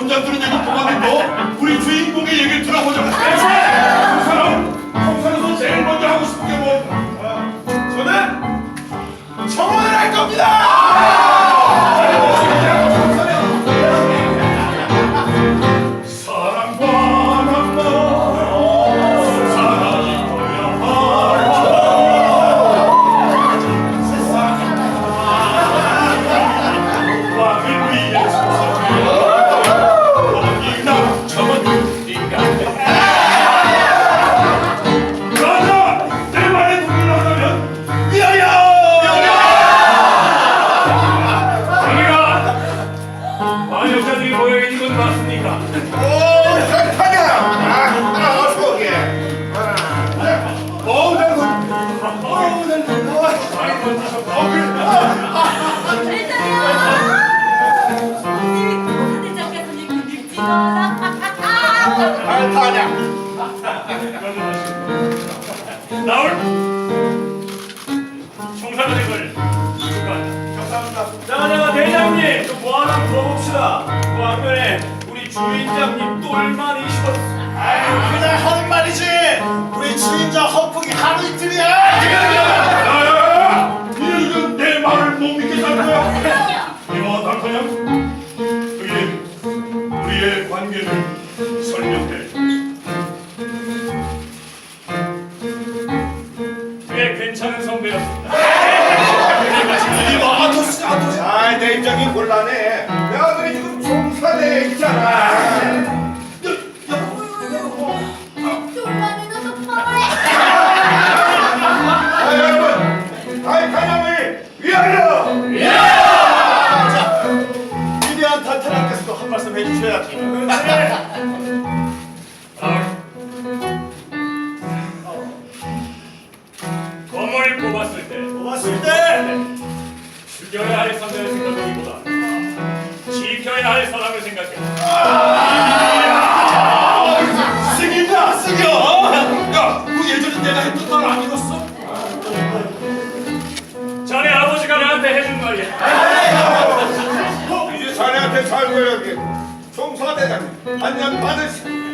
원장들은 얘기 그만했고 우리 주인공의 얘기를 들어보자. 건 맞습니까? 오, 착하냐? 아, 아, 어서 오게. 어우 난 어우 난 나와 알타냐? 나올 청산하는 축하한다. 감사합니다. 자 자 대장님 좀 뭐 하나 물어봅시다. 그 왕년에 우리 주인장님 똘만이시었어. 아유, 그냥 하는 말이지. 우리 주인장 헛풍이 하루 이틀이야. 이건 내 말을 못 믿겠다는 거야 이와 닥터냥 그의 우리의 관계를 설명해 꽤 괜찮은 선배였습니다. 이봐, 아토스, 아토스. 아, 내 입장이 곤란해. 있잖아. 아, 여러분, 알타냥을 위하여! 자, 위대한 타타랑께서도 한 말씀 해주셔야지. 검을 뽑았을 때 고맙습니다. 네. 죽여야 할 상대를 생각하기보다 지켜야 할 사람을 승인다 승여 야 그 예전에 내가 했던 말안 읽었어? 자네 아버지가 나한테 해준 말이야. 이제 자네한테 잘 보여야겠. 총사대장 한잔 받으시.